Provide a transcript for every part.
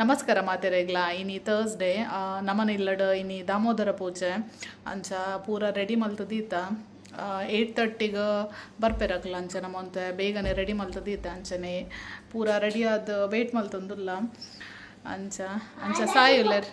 ನಮಸ್ಕಾರ ಮಾತೆರೆಗ್ಲ ಇನಿ ತರ್ಸ್ಡೇ ನಮನ ಇಲ್ಲಡ ಇನಿ ದಾಮೋದರ ಪೂಜೆ ಅಂಚ ಪೂರ ರೆಡಿ ಮಲ್ತದೀತ ಏಯ್ಟ್ ತರ್ಟಿಗೆ ಬರ್ಪೆರಕ್ಲ ಅಂಚ ನಮ್ಮಂತೆ ಬೇಗನೆ ರೆಡಿ ಮಲ್ತದೀತ ಅಂಚನೆ ಪೂರ ರೆಡಿ ಆದ ವೇಟ್ ಮಲ್ತಂದಿಲ್ಲ ಅಂಚ ಅಂಚ ಸಾಯುಲ್ಲರ್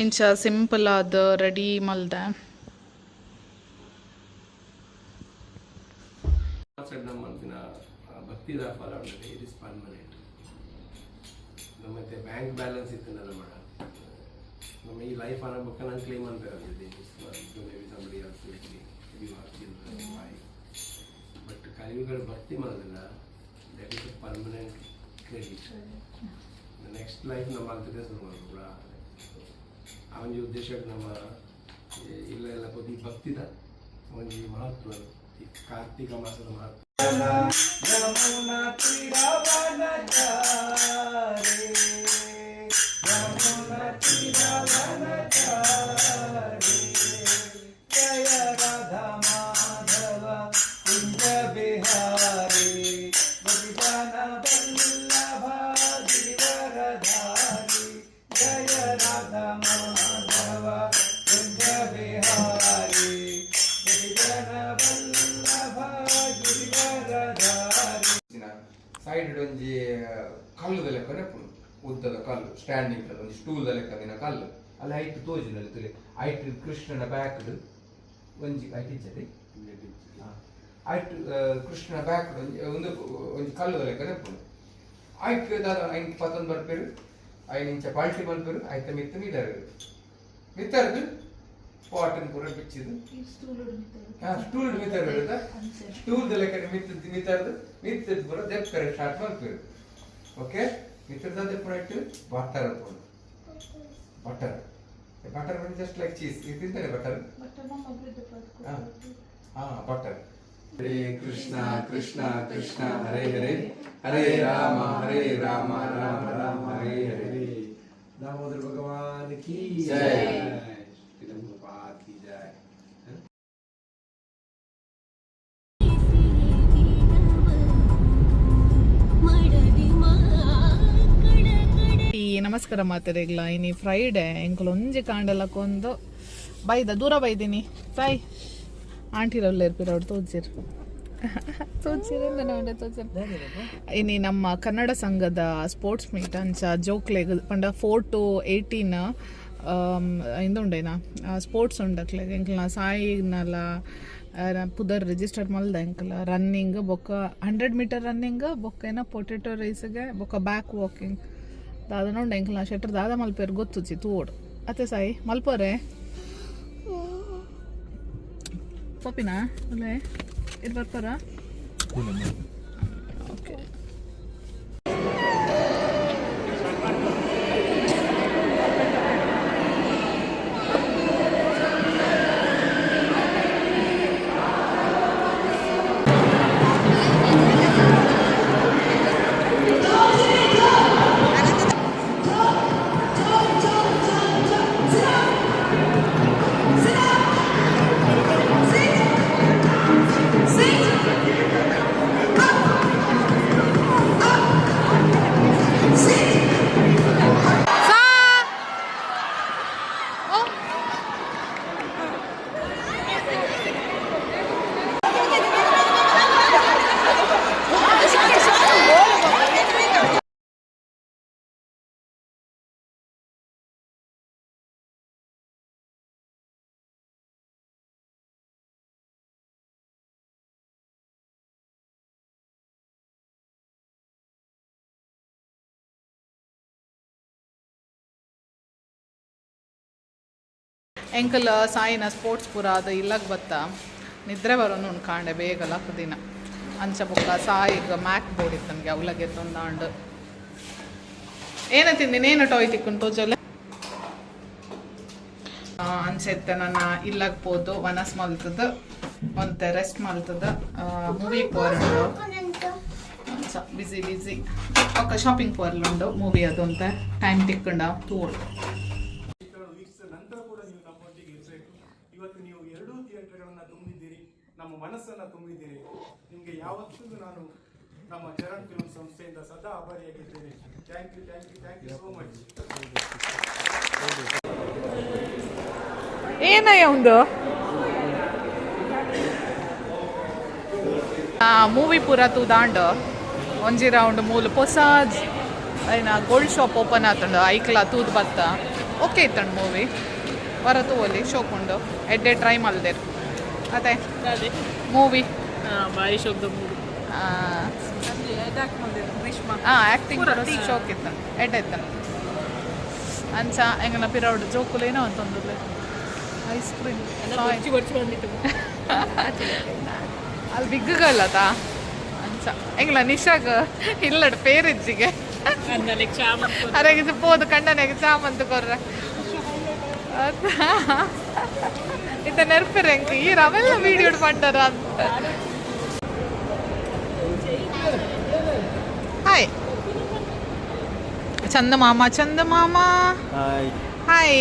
ಇಂಚ ಸಿಂಪಲ್ ಆದ ರೆಡಿ ಮಲ್ದೆ. ಭಕ್ತಿದ ಫಲ ಉಂಟು ಇಟ್ ಇಸ್ ಮತ್ತೆ ಬ್ಯಾಂಕ್ ಬ್ಯಾಲೆನ್ಸ್ ಇತ್ತು ನನ್ನ ನಮ್ಮ ಈ ಲೈಫ್ ಅನ್ನೋ ಬುಕ್ಕ ನಾನು ಕ್ಲೇಮ್ ಅಂತ ಬಟ್ ಕಲಿಯುಗಳು ಭಕ್ತಿ ಮಾಡಲಿಲ್ಲ that is permanent credit next life ನಮ್ಮ ಆಗ್ತದೆ ಕೂಡ. ಅವನಿಗೆ ಉದ್ದೇಶ ನಮ್ಮ ಇಲ್ಲ ಎಲ್ಲ ಕೊದ್ದಿ ಭಕ್ತಿದ ಅವನಿಗೆ ಮಹತ್ವ ಈ ಕಾರ್ತಿಕ ಮಾಸದ ಮಹತ್ವ. ಸೈಡ್ ಉದ್ದದ ಕಲ್ಲು ಸ್ಟ್ಯಾಂಡಿಂಗ್ ಒಂದು ಸ್ಟೂಲ್ ಲೆಕ್ಕದಿನ ಕಲ್ಲು. ಅಲ್ಲಿ ಐಟ್ ತೋಜಿನಲ್ಲಿ ತುಲಿ ಐಟ್ ಕೃಷ್ಣನ ಬ್ಯಾಕ್ ಒಂಜಿ ಹೈಟ್ ಇಚ್ಚದೆ ಐಟ್ ಕೃಷ್ಣನ ಬ್ಯಾಕ್ ಒಂದು ಒಂದು ಕಲ್ಲು ಕಲ್ಲುದ ಲೆಕ್ಕ ನೆಪ್ಪುಂಡು ಐಟ್ ದಾದ ಐನ್ ಪತ್ತೊಂದು ಬರ್ಪೇರು ಐನ್ ಇಂಚ ಪಾಲ್ಟಿ ಮಲ್ಪೇರು ಐತ ಮಿತ್ತ ಮೀದರ್ ಮಿತ್ತರ್ದು ಪಾಟನ್ ಪೂರ ಬಿಚ್ಚಿದು ಸ್ಟೂಲ್ ಮಿತ್ತರ್. ಸ್ಟೂಲ್ ಲೆಕ್ಕ ಮಿತ್ತ ಮಿತ್ತರ್ದು ಮಿತ್ತದ ಪೂರ ದೆಪ್ಪರೆ start ಮಲ್ಪೇರು okay It is the product butter. Butter. The butter is just like cheese. Isn't there butter? Butter not complete the product. Ah, ah butter. Hare Krishna, Krishna, Krishna, Hare Hare, Hare Rama, Hare Rama, Rama Rama, Hare Hare. Damodar Bhagavan ki. Jai. ನಮಸ್ಕಾರ ಮಾತಾಡಿಗ್ಲ ಇನಿ Friday ಎಂಕುಲು ಒಂಜಿ ಕಾಂಡಲಕ್ಕೊಂದು ಬೈದ, ದೂರ ಬೈದಿನಿ. Fry aunty ಇರ್ಪಿರ, ಅವ್ರು ತೋಜಿರ್ ಇನಿ ನಮ್ಮ ಕನ್ನಡ ಸಂಘದ ಸ್ಪೋರ್ಟ್ಸ್ ಮೀಟ್ ಅಂಚ ಜೋಕ್ಲೆಗ್ ಪಂಡ ಫೋರ್ ಟು ಏಯ್ಟೀನ್ ಇಂದುಂಡೇನ ಸ್ಪೋರ್ಟ್ಸ್ ಉಂಡಕ್ಲೆಗ್ ಎಂಕ್ಲ ಸಾಯಿನಲ್ಲ ಪುದರ್ ರಿಜಿಸ್ಟರ್ ಮಲ್ದ ಎಂಕಲ ರನ್ನಿಂಗ್ ಬೊಕ್ಕ ಹಂಡ್ರೆಡ್ ಮೀಟರ್ ರನ್ನಿಂಗ್ ಬೊಕ್ಕ ಏನ ಪೊಟೆಟೊ ರೈಸ್ಗೆ ಬೊಕ್ಕ ಬ್ಯಾಕ್ ವಾಕಿಂಗ್ ದಾದ ನೋಡ ಎಂಕ್ಲ ಶೆಟ್ರ್ ದಾದ ಮಲ್ಪೇರ್ ಗೊತ್ತುಚಿ ತೂಡ್ ಅತ್ತೆ ಸಾಯಿ ಮಲ್ಪೋರೆ ಪಪ್ಪಿನ ಅಲ್ಲೇ? ಎಂಕಲ್, ಸಾಯಿನ, ಸ್ಪೋರ್ಟ್ಸ್ ಪೂರ, ಅದು ಇಲ್ಲಕ್ ಬತ್ತ. ನಿದ್ರೆ ಬರೋನು ಕಾಂಡೆ, ಬೇಗ ಲಕ್ಕ ದಿನ. ಅಂಚ ಬುಕ್ಕ, ಸಾಯಿಗ ಮ್ಯಾಕ್ ಬೋರ್ಡ್ ನನಗೆ, ಅವಲಗೆ ತೊಂದಾಂಡು. ಏನ ತಿಂದಿನಿ ಏನು ಟಾಯ್ ತಿಕ್ಕೊಂಡು ತೋಜಲ್ಲ? ಅನ್ಸೆತ್ತೆ ನನ್ನ ಇಲ್ಲಗ್ ಪೋದು, ವನಸ್ ಮಲ್ತದ, ಒಂತೆ ರೆಸ್ಟ್ ಮಲ್ತದ ಮೂವಿ ಪೋರ್ಲು ಬಿಸಿ ಬಿಸಿ ಒಕ್ಕ ಶಾಪಿಂಗ್ ಪೋರ್ಲುಂಡು ಮೂವಿ ಅದು ಅಂತ ಟೈಮ್ ತಿಕ್ಕೊಂಡ ತೂಡು ಮನಸ್ಸನ್ನು ತುಂಬಿದ್ದೀರಿ. ನಿಮಗೆ ಯಾವತ್ತೂ ನಾನು ನಮ್ಮ ಚರಣ್ ಫಿಲ್ಮ್ ಸಂಸ್ಥೆಯಿಂದ ಸದಾ ಆಭಾರಿಯಾಗಿದ್ದೇನೆ. Thank you thank you thank you so much ಏನಯ್ಯ ಒಂದು ಮೂವಿ ಪೂರ ತೂ ದಾಂಡ್ ಒಂಜಿ ರೌಂಡ್ ಮೂಲು ಹೊಸ ಏನ ಗೋಲ್ಡ್ ಶಾಪ್ ಓಪನ್ ಆತಂಡು, ಐಕ್ಲ ತೂದ್ ಬತ್ತ. ಓಕೆ ಇತ್ತಂಡು ಮೂವಿ ವರ ಓಲಿ ಶೋಕೊಂಡು. ಎಡ್ಡೆ ಟ್ರೈ ಮಲ್ದೇರು ಅದೇ. ಮೂವಿ ಭಾರಿ ಶೋಕ್ದ ಮೂರು ಹಾಂ ಆ್ಯಕ್ಟಿಂಗ್ ಶೋಕ್ ಇತ್ತ ಎಡ್ ಇತ್ತ ಅಂಚ ಎಂಗನ ಪಿರೌಡ್ ಜೋಕುಲೇನೋ ಅಂತಂದ್ರೆ ಐಸ್ ಕ್ರೀಮ್ ಬಂದಿತ್ತು. ಅಲ್ಲಿ ಬಿಗ್ಗಲ್ಲದ ಅಂಚ. ಎಂಗ್ಲ ನಿಶಾಗ ಇಲ್ಲಡ್ ಪೇರಿಜ್ಜಿಗೆ. ಅಂದಲೆ ಚಾಮಂತ್ ಅರೆಗಿದು ಪೋದು ಕಣ್ಣನೆಗೆ ಚಾಮಂತ ಕೊರ್ರೆ ಅದ ಇತ್ತ ನೆರ್ಪಿರ ಎಂಕ್ ಈ ಅವೆಲ್ಲ ವೀಡಿಯೋ ಪಂಡರ ಅಂತ ಹಾಯ್ ಚಂದ ಮಾಮ ಚಂದ ಮಾಮ ಹಾಯ್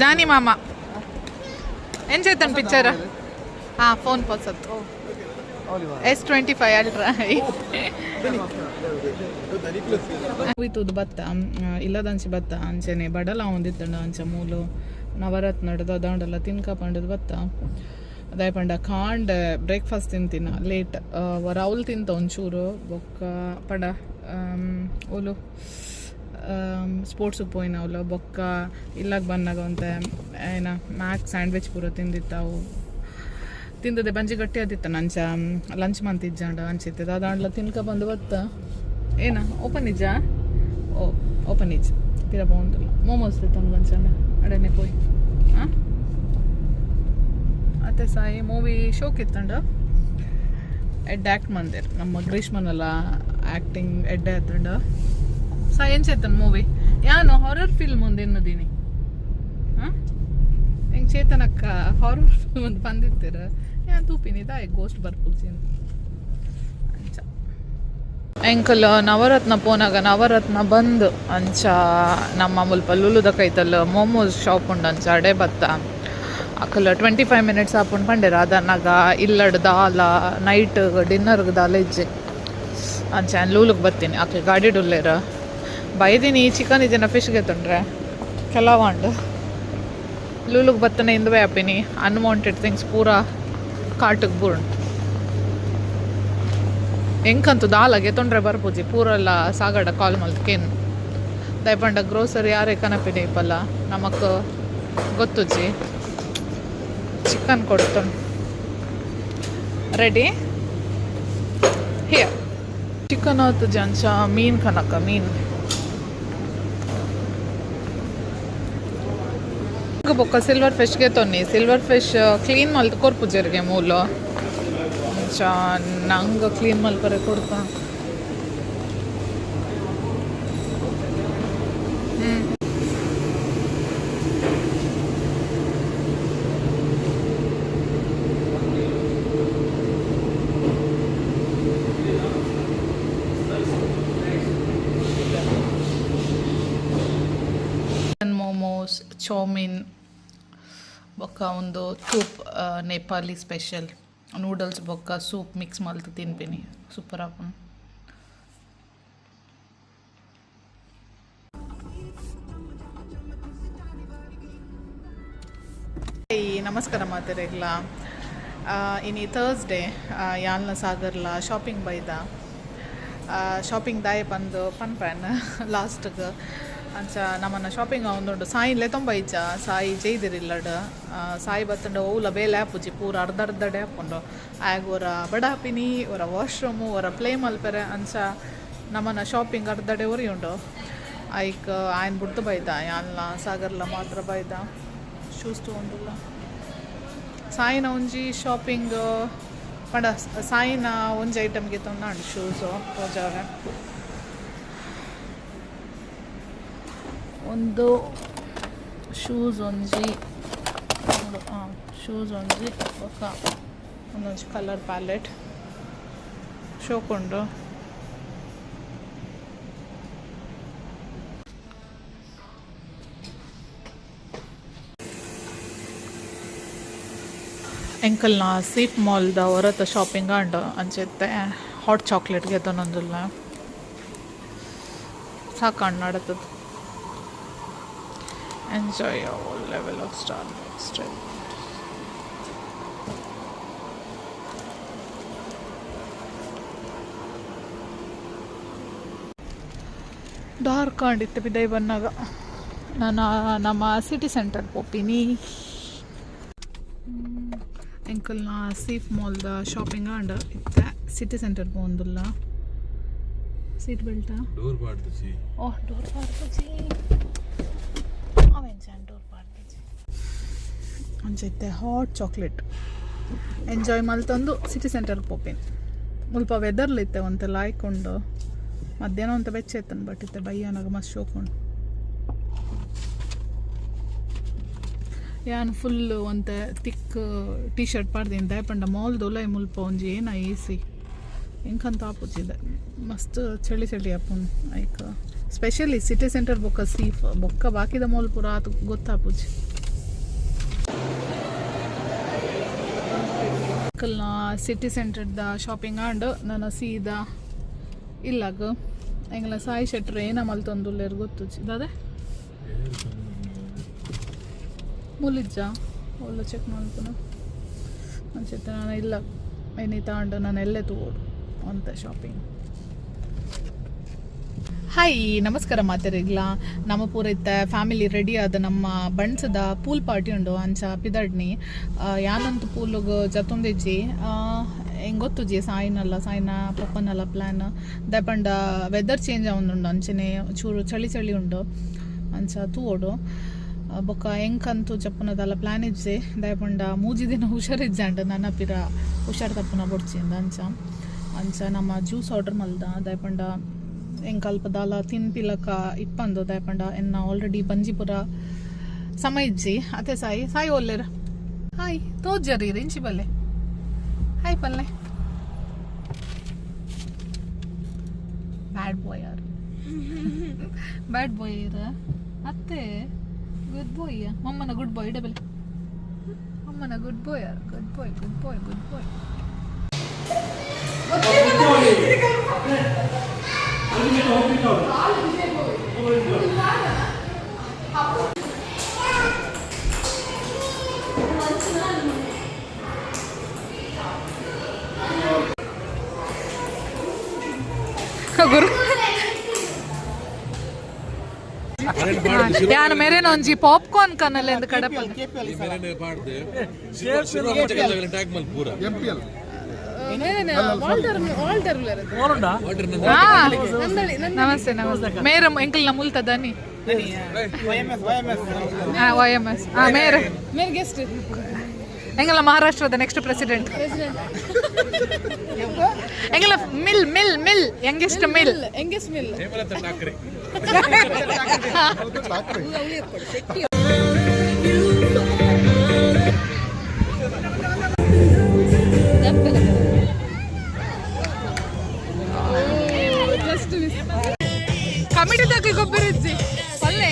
ಜಾನಿ ಮಾಮ ಏನ್ ಚೇತನ್ ಪಿಕ್ಚರ್ ಹಾ ಫೋನ್ ಅಲ್ಟ್ರಾ ಬತ್ತ ಇಲ್ಲದಂಚೆ ಬತ್ತ, ಅಂಚೆನೆ ಬಡಲ ಹೊಂದಿತ್ತಂಡ ಅಂಚ ಮೂಲು ನವರತ್ನ ನಡ್ದ ದಾಂಡಲ್ಲ ತಿನ್ಕ ಪಂಡದ ಬತ್ತ. ಅದೇ ಪಂಡ, ಕಾಂಡ ಬ್ರೇಕ್ಫಾಸ್ಟ್ ತಿಂತಿನ ಲೇಟ್ ರೌಲ್ ತಿಂತ ಒಂಚೂರು, ಬೊಕ್ಕ, ಪಂಡ ಓಲು ಸ್ಪೋರ್ಟ್ಸಿಗೆ ಪೋಯಿನ ಅವಳು ಬೊಕ್ಕ, ಇಲ್ಲಾಗ ಬಂದಾಗ ಒಂತೆ, ಏನ ಮ್ಯಾಕ್ ಸ್ಯಾಂಡ್ವಿಚ್ ಪೂರ ತಿಂದಿತ್ತಾವು ತಿಂದದೆ ಬಂಜಿ ಗಟ್ಟಿ ಆದಿತ್ತ ನಂಚ ಲಂಚ್ ಮಂತ್ ಅನ್ಸಿತ್ತೆ ಅದಾಂಡ್ಲ ತಿನ್ಕ ಬಂದು ಬತ್ತ. ಏನ ಓಪನ್ ಇಜ್ಜ ಓ ಓಪನ್ ಇಜ್ಜ ಪಿರ ಬಾಗುಂದಿಲ್ಲ ಮೋಮೋಸ್ ತಿತ್ತಂದು ಬಂಚಂಡ ಅಡನೆ ಪೋಯ್ ಅತ್ತೆ ಸಾಯಿ ಮೂವಿ ಶೋಕ್ ಇತ್ತಂಡ? ಎಡ್ ಆ್ಯಕ್ಟ್ ಮಂದಿರ್ ನಮ್ಮ ಗ್ರೀಷ್ಮನಲ್ಲ ಆ್ಯಕ್ಟಿಂಗ್ ಎಡ್ಡೆ ಆತಂಡ ಸಾ ಏನ್ ಚೇತನ್ ಮೂವಿ ಯಾನು ಹಾರರ್ ಫಿಲ್ಮ್ ಒಂದು ಎನ್ನದೀನಿ. ಹಾಂ ಹೆಂಗೆ ಚೇತನಕ್ಕ ಹಾರರ್ ಫಿಲ್ಮ್ ಒಂದು ಬಂದಿತ್ತೀರ? ಯಾನ್ ತೂಪಿನಿ ತಾಯಿ ಗೋಸ್ಟ್ ಬರ್ಪುಲ್ಸಿನ್ ಎಂಕಲ್, ನವರತ್ನ ಪೋನಾಗ ನವರತ್ನ ಬಂದು ಅಂಚ, ನಮ್ಮ ಮುಲ್ಪ ಲುಲುದ ಕೈತಲ್ಲ ಮೋಮೋಸ್ ಶಾಪ್ ಉಂಡು ಅಂಚ ಅಡೆ ಬತ್ತ. ಅಕಲ್ ಟ್ವೆಂಟಿ ಫೈವ್ ಮಿನಿಟ್ಸ್ ಆಪುಂಡು ಪಂಡೆರ ಅದನ್ನಾಗ ಇಲ್ಲಡ್ ದಾಲ ನೈಟ್ ಡಿನ್ನರ್ಗೆ ದಾಲ ಇಜ್ಜೆ. ಅಂಚ ಲೂಲುಗ್ ಬರ್ತೀನಿ ಅಕ್ಕ ಗಾಡಿ ಡುಲ್ಲೇರ. ಬೈದಿನಿ, ಚಿಕನ್ ಇದನ್ನ ಫಿಶ್ಗೆ ತಂಡ್ರೆ. ಕೆಲವಂಡು ಲೂಲುಗ್ ಬತ್ತನೆ ಇಂದುವೆ ಹಾಪಿನಿ ಅನ್ವಾಂಟೆಡ್ ಥಿಂಗ್ಸ್ ಪೂರ ಕಾಟಿಗೆ ಬೂರ್ಣ್ ಎಂಕಂತು ದಾಲಗೆ ತೊಂದರೆ ಬರ್ಪುಜಿ ಪೂರೆಲ್ಲ ಸಾಗಡ ಕಾಲ್ ಮಲ್ತ್ಕೇನು ದಯಪಂಡ ಗ್ರೋಸರಿ ಯಾರೇ ಕನಪಿನಿ ಇಪ್ಪಲ್ಲ ನಮಕ್ ಗೊತ್ತುಜಿ ಚಿಕನ್ ಕೊಡ್ತು ರೆಡಿ ಹಿಯರ್ ಚಿಕನ್ ಆತು ಜಂಚ ಮೀನ್ ಕನಕ ಮೀನ್ ಬೊಕ್ಕ ಸಿಲ್ವರ್ ಫಿಶ್ಗೆ ತೊನ್ನಿ ಸಿಲ್ವರ್ ಫಿಶ್ ಕ್ಲೀನ್ ಮಲ್ತ್ ಕೊರ್ಪುಜರ್ಗೆ ಮೂಲು ಚಾ ನಂಗೆ ಕ್ಲೀನ್ ಮಲ್ಪರೆ ಕೊಡ್ತಾ ಮೋಮೋಸ್ ಚೌಮಿನ್ ಬೊಕ್ಕ ಒಂದು ಸೂಪ್ ನೇಪಾಲಿ ಸ್ಪೆಷಲ್ ನೂಡಲ್ಸ್, ಬೊಕ್ಕ, ಸೂಪ್ ಮಿಕ್ಸ್ ಮಲ್ತು ತಿನ್ಪಿನಿ. ಸೂಪರ್ ಆಪನ್. ನಮಸ್ಕಾರ ಮಾತೆರೆಗ್ಲ ಇನಿ ಥರ್ಸ್ಡೇ ಯಾಲ್ನ ಸಾಗರ್ಲ ಶಾಪಿಂಗ್ ಬೈದ? ಶಾಪಿಂಗ್ ದಾಯ ಬಂದು ಪನ್ ಪ್ಯಾನ್ ಲಾಸ್ಟ್ಗೆ ಅಂಚ ನಮ್ಮನ್ನ ಶಾಪಿಂಗ್ ಆವೊಂದುಂಡು ಸಾಯಿನ್ಲೆ ತೊಂಬ ಇಜ್ಜ ಸಾಯಿ ಜೈದಿರಿಲ್ಲಡ್ ಸಾಯಿ ಬತ್ತಂಡ ಓಲ ಬೇಲೆ ಆಪುಜಿ ಪೂರ ಅರ್ಧ ಅರ್ಧಡೆ ಹಾಕೊಂಡು ಆಗ ಒರ ಬಡಾಪಿನಿ ಒರ ವಾಶ್ರೂಮು ಒರ ಪ್ಲೇ ಮಲ್ಪೆರೆ ಅಂಚ ನಮ್ಮನ್ನ ಶಾಪಿಂಗ್ ಅರ್ಧಡೆ ಒರಿ ಉಂಡು ಐಕ್ ಆಯ್ನ ಬಿಡ್ತು ಬೈದ. ಯಾನ್ಲ ಸಾಗರ್ಲ ಮಾತ್ರ ಬೈದ. ಶೂಸ್ ತೊಗೊಂಡಿಲ್ಲ ಸಾಯಿನ ಒಂಜಿ ಶಾಪಿಂಗ್ ಪಂಡ, ಸಾಯಿನ ಒಂಜಿ ಐಟಮ್ಗೆ ತೊಂದಾಂಡು ಶೂಸು ರೋಜಾವೆ ಒಂದು ಶೂಸ್ ಒಂಜಿ ಹಾಂ ಶೂಸ್ ಒಂಜಿ ಬೊಕ ಒಂದೊಂಜಿ ಕಲರ್ ಪ್ಯಾಲೆಟ್ ಶೋಕೊಂಡು. ಎಂಕಲ್ನ ಸೀಪ್ ಮಾಲ್ದ ಹೊರತ ಶಾಪಿಂಗ್ ಅಂಡ್ ಅಂಚೆತ್ತೆ ಹಾಟ್ ಚಾಕ್ಲೇಟ್ಗೆ ಅದನ್ನೊಂದಿಲ್ಲ. ಸಾಕಣ್ಣ ನಡತದ. Enjoy level of star style dark ಕಂಡಿತ್ತು ಬಿದ್ದೈ ಬಂದಾಗ ನಾನು ನಮ್ಮ ಸಿಟಿ ಸೆಂಟರ್ ಹೋಗ್ತೀನಿ ಎಂಕಲ್ನ ಸೀಫ್ ಮಾಲ್ದ ಶಾಪಿಂಗ್ ಆಂಡ ಇತ್ತ ಸಿಟಿ ಸೆಂಟರ್ ಹೋಗಿಲ್ಲ ಸೀಟ್ ಬೆಲ್ಟಾ ಡೋರ್ ಬಾರ್ದು ಓಹ್ ಡೋರ್ ಪಾಡ್ದು ಅವೇನು ಸಣ್ಣ ಡೋರ್ ಪಾಡ್ದು ಅಂಚೈತೆ ಹಾಟ್ ಚಾಕ್ಲೇಟ್ ಎಂಜಾಯ್ ಮಲ್ತಂದು ಸಿಟಿ ಸೆಂಟರ್ಗೆ ಹೋಗ್ತೀನಿ ಮುಲ್ಪ ವೆದರ್ಲಿತ್ತೆ ಒಂತೆಲ್ಲ ಆಯ್ಕೊಂಡು ಮಧ್ಯಾಹ್ನ ಅಂತ ಬೆಚ್ಚ ಎತ್ತನ್ ಬಟ್ ಇತ್ತೆ ಬಯ್ಯನಾಗ ಮಸ್ತ್ ಶೋಕೊಂಡು ಯಾನ್ ಫುಲ್ ಒಂತೆ ತಿಕ್ ಟೀ ಶರ್ಟ್ ಪಾಡ್ದೀನಿ, ದಯಪಂಡ ಮಾಲ್ ದೊಲೈ ಮುಲ್ಪ ಒಂಜಿ ಏನ ಎ ಸಿ ಎಂಕಂತ ಆಪುಜಿದೆ ಮಸ್ತ್ ಚಳಿ ಚಳಿ ಆಪುನ್ ಐಕ್. ಸ್ಪೆಷಲಿ ಸಿಟಿ ಸೆಂಟರ್ ಬೊಕ್ಕ ಸೀಫ್ ಬೊಕ್ಕ ಬಾಕಿದ ಮಾಲ್ ಪೂರ ಆತು ಗೊತ್ತಾಪುಜಿ ಕಲ್ನ ಸಿಟಿ ಸೆಂಟರ್ದ ಶಾಪಿಂಗ್ ಆಂಡ್ ನನ್ನ ಸೀದಾ ಇಲ್ಲಾಗ ಹೆಂಗಲ್ಲ ಸಾಯಿ ಶೆಟ್ರ್ ಏನ ತಂದುಲ್ಲೇರು ಗೊತ್ತು ದಾದೆ ಮುಲಿಜ್ಜ? ಒಳ್ಳೆ ಚೆಕ್ ಮಾಡ್ಕೊಣ ಅನ್ಸುತ್ತೆ ನಾನು ಇಲ್ಲ. ಏನಿ ತಗೊಂಡು ನಾನು ಎಲ್ಲೇ ತಗೋಡು ಅಂತ ಶಾಪಿಂಗ್ ಹಾಯ್ ನಮಸ್ಕಾರ ಮಾತಾರಿಗ್ಲ ನಮ್ಮ ಪೂರೈತ ಫ್ಯಾಮಿಲಿ ರೆಡಿ ಆದ ನಮ್ಮ ಬಣ್ಸದ ಪೂಲ್ ಪಾರ್ಟಿ ಉಂಡು ಅಂಚ ಪಿದಡ್ನಿ. ಯಾನಂತ ಪೂಲ್ಗ್ ಜತೊಂದಿಜ್ಜಿ. ಹೆಂಗ್ ಗೊತ್ತು ಜಿ, ಸಾಯಿನಲ್ಲ, ಸಾಯಿನ ಪಪ್ಪನಲ್ಲ ಪ್ಲ್ಯಾನ್ ದಪಂಡ ವೆದರ್ ಚೇಂಜ್ ಆವೊಂದುಂಡು ಅಂಚನೆ ಚೂರು ಚಳಿ ಚಳಿ ಉಂಡು ಅಂಚ ತೂವೋಡು ಬೊಕ್ಕ ಹೆಂಗಂತೂ ಚಪ್ಪನದಲ್ಲ ಪ್ಲಾನ್ ಇಜ್ಜೆ. ದಯಪಂಡ ಮೂಜಿ ದಿನ ಹುಷಾರಿಜ್ಜಾಂಡ್ ನನ್ನ ಪಿರ ಹುಷಾರ್ ತಪ್ಪನ ಬೊಡ್ಚಿಂದ ಅಂಚ. ಅಂಚ ನಮ್ಮ ಜ್ಯೂಸ್ ಆರ್ಡರ್ ಮಲ್ದ ದಯಪಂಡ ಎಂಕ್ ತಿನ್ ತಿನ್ಪಿಲಕ ಇಪ್ಪಂದು ದಯಪಂಡ ಎನ್ನ ಆಲ್ರೆಡಿ ಬಂಜಿಪುರ ಸಮಯಜ್ಜಿ ಅತೆ ಸಾಯಿ ಸಾಯಿ ಒಲ್ಲೆರ. ಹಾಯ್ ತೋಜರಿ ರಿಂಚಿ ಬಲ್ಲೆ. ಹಾಯ್ ಪಲ್ಲೆ. ಬ್ಯಾಡ್ ಬಾಯ್ ಯಾರು? ಬ್ಯಾಡ್ ಬಾಯ್ ಇರ? ಅತ್ತೆ ಗುಡ್ ಬಾಯ್ ಮಮ್ಮನ ಗುಡ್ ಬಾಯ್ ಡಬಲ್ ಅಮ್ಮನ good boy good boy good boy good boy ಗುರು. ಯಾನ ಮೇರೇನ ಒಂಜಿ ಪಾಪ್ಕಾರ್ನ್ ಕನ್ನಲ್ಲ ಎಂದು ಕಡಪಲ್ ಪಾಡ್ದೆ ಟ್ಯಾಗ್ ಮಲ್ ಪೂರ ನಮಸ್ತೆ ನಮಸ್ತೆ ಮೇರ ಎಂಕಲ್ ಮುಲ್ತ ದನಿ ವೈ ಎಂ ಎಸ್ ಮೇರ್ ಮೇರ್ ಗೆಸ್ಟ್ ಎಂಗಲ ಮಹಾರಾಷ್ಟ್ರದ ನೆಕ್ಸ್ಟ್ ಪ್ರೆಸಿಡೆಂಟ್ ಎಂಗಲ ಮಿಲ್ ಮಿಲ್ ಮಿಲ್ ಯಂಗೆಸ್ಟ್ ಮಿಲ್ ಯಂಗೆಸ್ಟ್ ಮಿಲ್ ಕಮಿಟಿ ದಾಖಲೆ ಗೊಬ್ಬರ ಇಜ್ಜಿ ಪಲ್ಲೆ